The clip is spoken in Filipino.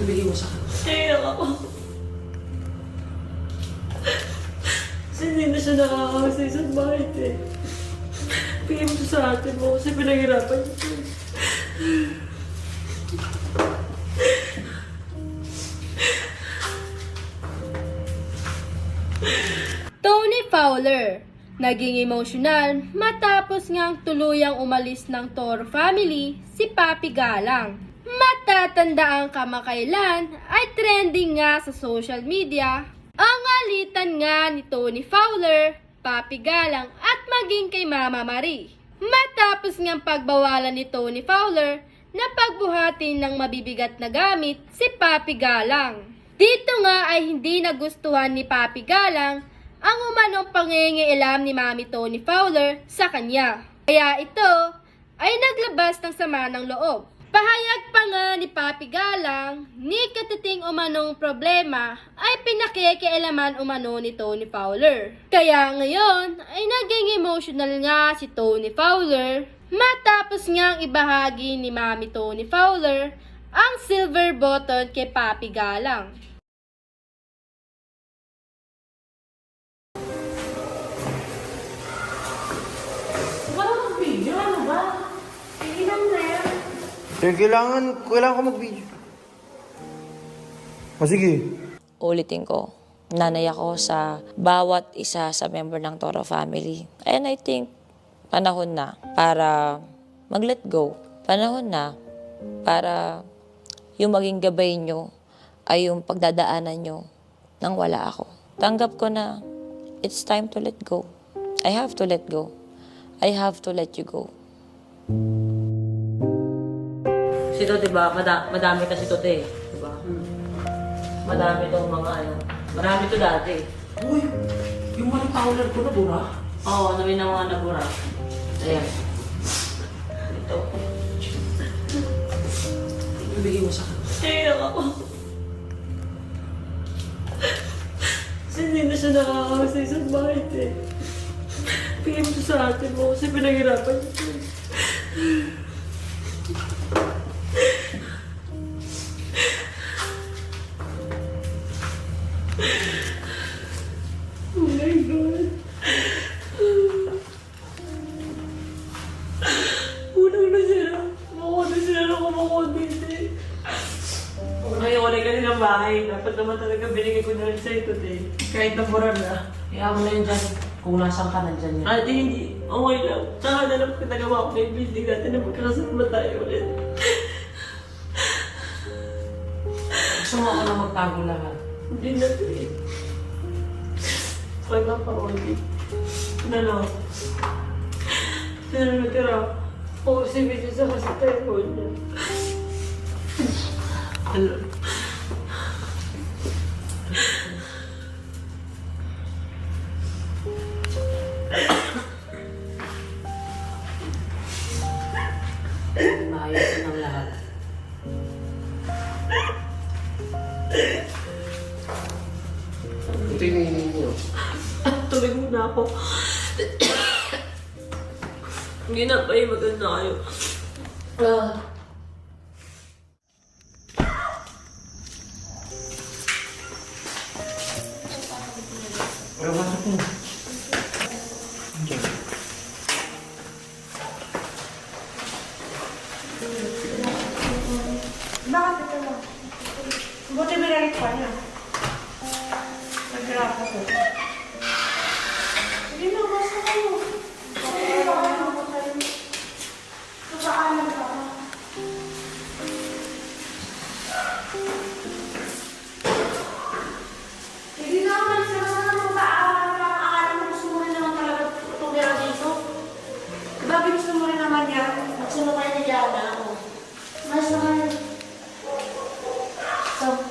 Ibigay mo sa akin. Naiyak ako. Kasi hindi na siya nakakawa sa isang bahay eh. Bigay mo sa ate mo kasi pinaghirapan niya. siya. Tony Fowler, naging emosyonal matapos ngang tuluyang umalis ng Toro family si Papi Galang. Matatanda ang kamakailan ay trending nga sa social media ang alitan nga ni Tony Fowler, Papi Galang at maging kay Mama Marie. Matapos ngang pagbawalan ni Tony Fowler na pagbuhatin ng mabibigat na gamit si Papi Galang. Dito nga ay hindi nagustuhan ni Papi Galang ang umanong pangingialam ni Mami Tony Fowler sa kanya. Kaya ito ay naglabas ng sama ng loob. Pahayag pa nga ni Papi Galang, ni katiting umanong problema ay pinakikialaman umano ni Tony Fowler. Kaya ngayon ay naging emotional nga si Tony Fowler matapos niyang ibahagi ni Mami Tony Fowler ang silver button kay Papi Galang. Sir, kailangan, kailangan ko mag-video. O sige. ulitin ko, nanay ako sa bawat isa sa member ng Toro family. And I think, panahon na para mag-let go. Panahon na para yung maging gabay nyo ay yung pagdadaanan nyo nang wala ako. Tanggap ko na it's time to let go. I have to let go. I have to let you go. Si to, diba? Mada- madami kasi to, te. Diba? Madami tong mga ano. Marami to dati. Uy, yung mga powder ko na bura. Oo, oh, namin ng mga nabura. Ayan. Ito. Ibigay mo sa akin. Naiyak ako. Kasi hindi na siya nakakawa sa isang bahay eh. Bigay mo sa ate mo kasi pinaghirapan niya. Bahay. Dapat naman talaga binigay ko na rin sa ito, te. Kahit nabura na. Kaya mo na yun dyan. Kung nasan ka, nandyan yan. Ate, hindi. Okay lang. Tsaka na lang pinagawa ko na yung building natin na magkakasama tayo ulit. Gusto mo ako na magtago lahat. Hindi na, te. Pag napakuli. Ano na? Sino na natira? Oo, si Vicky sa kasi tayo niya. Ano? Maayos ng lahat. Ito yung hinihin niyo. Tuloy muna ako. Hindi na pa yung maganda kayo. Ah. Pero pasok mo. Buti binalik pa niya. Nagrap Добре,